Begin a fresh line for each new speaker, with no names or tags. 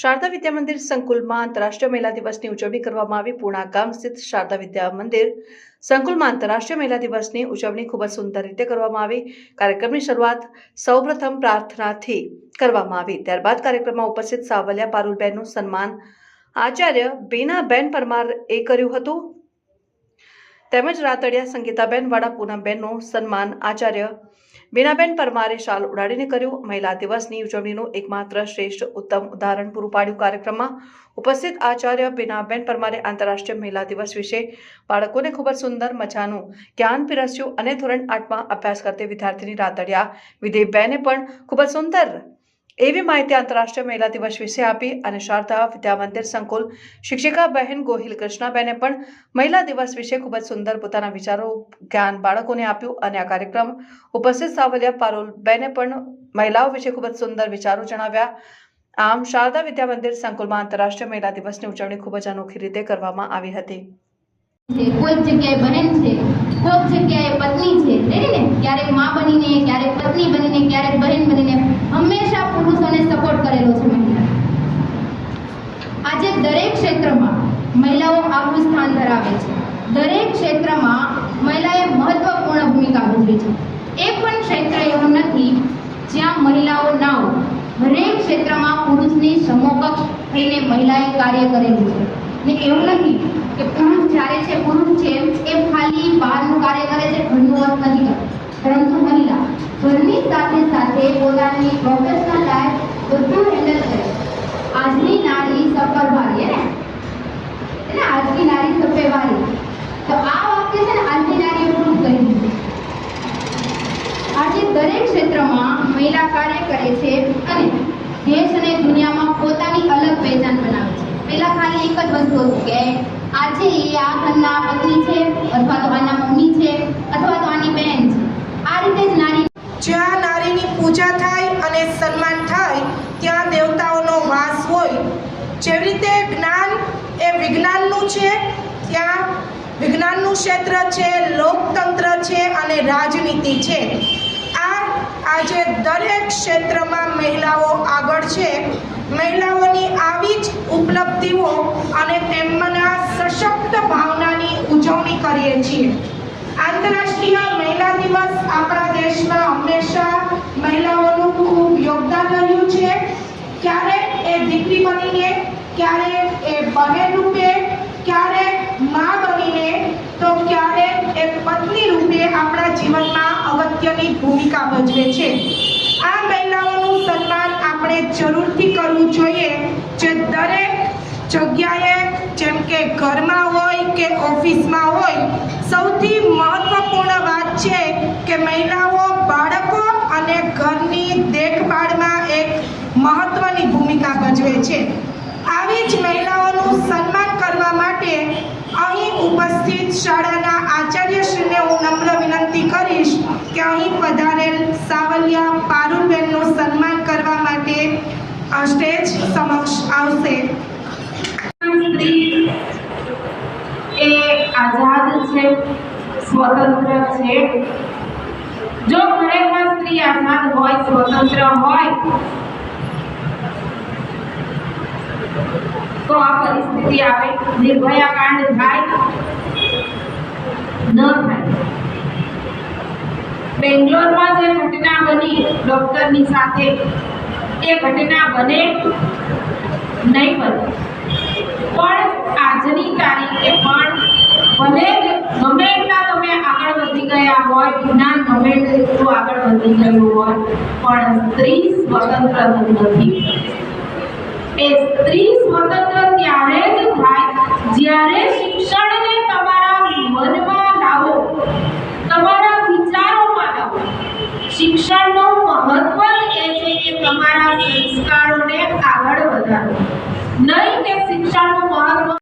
શારદા વિદ્યા મંદિર સંકુલમાં આંતરરાષ્ટ્રીય મહિલા દિવસની ઉજવણી કરવામાં આવી. પૂર્ણા ગામ સ્થિત શારદા વિદ્યા મંદિર સંકુલમાં આંતરરાષ્ટ્રીય મહિલા દિવસની ઉજવણી ખૂબ જ સુંદર રીતે કરવામાં આવી. કાર્યક્રમની શરૂઆત સૌપ્રથમ પ્રાર્થનાથી કરવામાં આવી. ત્યારબાદ કાર્યક્રમમાં ઉપસ્થિત સાવલિયા પારુલબેનનું સન્માન આચાર્ય બીનાબેન પરમાર એ કર્યું હતું. તેમજ રાતડિયા સંગીતાબેન વાળા પૂનમબેનનું સન્માન આચાર્ય બીનાબેન પરમારે શાલ ઉડાડીને કર્યું. મહિલા દિવસની ઉજવણીનું એકમાત્ર શ્રેષ્ઠ ઉત્તમ ઉદાહરણ પૂરું પાડ્યું કાર્યક્રમમાં ઉપસ્થિત આચાર્ય બીનાબેન પરમારે આંતરરાષ્ટ્રીય મહિલા દિવસ વિશે. બાળકોને ખૂબ જ સુંદર મજાનું જ્ઞાન પીરસ્યું અને ધોરણ આઠમાં અભ્યાસ કરતી વિદ્યાર્થીની રાતડિયા વિધેયબેને પણ ખૂબ જ સુંદર એવી માહિતી આંતરરાષ્ટ્રીય મહિલા દિવસ વિશે આપી અને શારદા વિદ્યા મંદિર સંકુલ શિક્ષિકા બહેન ગોહિલ કૃષ્ણાબેને પણ મહિલા દિવસ વિશે ખૂબ જ સુંદર પોતાના વિચારો, જ્ઞાન બાળકોને આપ્યું અને આ કાર્યક્રમ ઉપસ્થિત સાવલિયા પારોલબેને પણ મહિલાઓ વિશે ખૂબ જ સુંદર વિચારો જણાવ્યા. આમ, શારદા વિદ્યા મંદિર સંકુલમાં આંતરરાષ્ટ્રીય મહિલા દિવસની ઉજવણી ખૂબ જ અનોખી રીતે કરવામાં આવી હતી.
છે કોઈક જગ્યાએ બહેન છે કોઈક જગ્યાએ પત્ની છે, રેડી ને? ક્યારેકમાં બનીને, ક્યારેક પત્ની બનીને, ક્યારેક બહેન બનીને, હંમેશા પુરુષોને સપોર્ટ કરેલો છે મહિલા. આજે દરેક ક્ષેત્રમાં મહિલાઓ આગવું સ્થાન ધરાવે છે. દરેક ક્ષેત્રમાં મહિલાએ મહત્વપૂર્ણ ભૂમિકા ભજવી છે. એક પણ ક્ષેત્ર એવું નથી જ્યાં મહિલાઓ ના હોય. દરેક ક્ષેત્રમાં પુરુષની સમોકક્ષ થઈને મહિલાએ કાર્ય કરેલું છે. ને એવું નથી કે પુરુષ જ્યારે છે પુરુષ છે, એ ખાલી બહારનું કાર્ય કરે છે, ઘરનું વર્ક નથી કરતો. પરંતુ મહિલા, ઘરની સાથે સાથે પોતાની પ્રોફેશનલ લાઈફ બધું હેન્ડલ કરે આજની નારી સફળ ભારી ને? એટલે આજની નારી સફળ ભારી તો આ વાક્ય છે ને, આજની નારીએ પૂરું કરી દીધું આજે દરેક ક્ષેત્રમાં મહિલા કાર્ય કરે છે અને દેશ અને દુનિયામાં પોતાની અલગ પહેચાન બનાવે છે પહેલા ખાલી એક જ વસ્તુ કે આજે એ આ ઘરના પત્ની છે અથવા તો આના મમ્મી છે અથવા તો આની બહેન છે. આ રીતે જ નારી
જ્યાં નારીની પૂજા થાય અને સન્માન થાય, ત્યાં દેવતાઓનો વાસ હોય. જેવી રીતે જ્ઞાન એ વિજ્ઞાનનું છે, ત્યાં વિજ્ઞાનનું ક્ષેત્ર છે, લોકતંત્ર છે અને રાજનીતિ છે. આ આજે દરેક ક્ષેત્રમાં મહિલાઓ આગળ છે. મહિલાઓની આવી જ ઉપલબ્ધિઓ અને તેમના સશક્ત ભાવનાની ઉજવણી કરીએ છીએ. આંતરરાષ્ટ્રીય મહિલા દિવસ આપણા દેશમાં હંમેશા મહિલાઓનું ખૂબ યોગદાન રહ્યું છે. ક્યારેક એ દીકરી બનીને ક્યારેક એ બહેન રૂપે ક્યારેક મા બનીને તો ક્યારેક એ પત્ની રૂપે આપણા જીવનમાં અગત્યની ભૂમિકા ભજવે છે. આ મહિલાઓનું સન્માન આપણે જરૂરથી કરવું જોઈએ જે દરેક જગ્યાએ જેમ કે ઘરમાં હોય કે ઓફિસમાં હોય, સૌથી મહત્વપૂર્ણ વાત છે કે મહિલાઓ બાળકો અને ઘરની દેખભાળમાં એક મહત્વની ભૂમિકા ભજવે છે આવી જ મહિલાઓનું સન્માન કરવા માટે અહીં ઉપસ્થિત શાળાના આચાર્યશ્રીને હું નમ્ર વિનંતી કરીશ કે અહીં પધારેલ સાવલિયા પારુલબેનનું સન્માન કરવા માટે આ સ્ટેજ સમક્ષ આવશે.
સ્ત્રી એ આઝાદ છે, સ્વતંત્ર છે. જો ખરેખર સ્ત્રી આઝાદ હોય, સ્વતંત્ર હોય, તો આ પરિસ્થિતિ આવે. નિર્ભયા કાંડ થાય, ન થાય. બેંગ્લોરમાં જે ઘટના બની, ડોક્ટરની સાથે એ ઘટના બને નહીં બને પણ આજની તારીખે પણ ભલે ગમે એટલા તમે આગળ વધી ગયા હોય વિજ્ઞાન ગમે એટલું આગળ વધી ગયું હોય, પણ સ્ત્રી સ્વતંત્ર નથી. એ સ્ત્રી સ્વતંત્ર ત્યારે જ થાય જ્યારે શિક્ષણને તમારા મનમાં લાવો, તમારા વિચારોમાં લાવો. કે તમારા સંસ્કારોને આગળ વધારો. નહીં કે શિક્ષણનું મહત્વ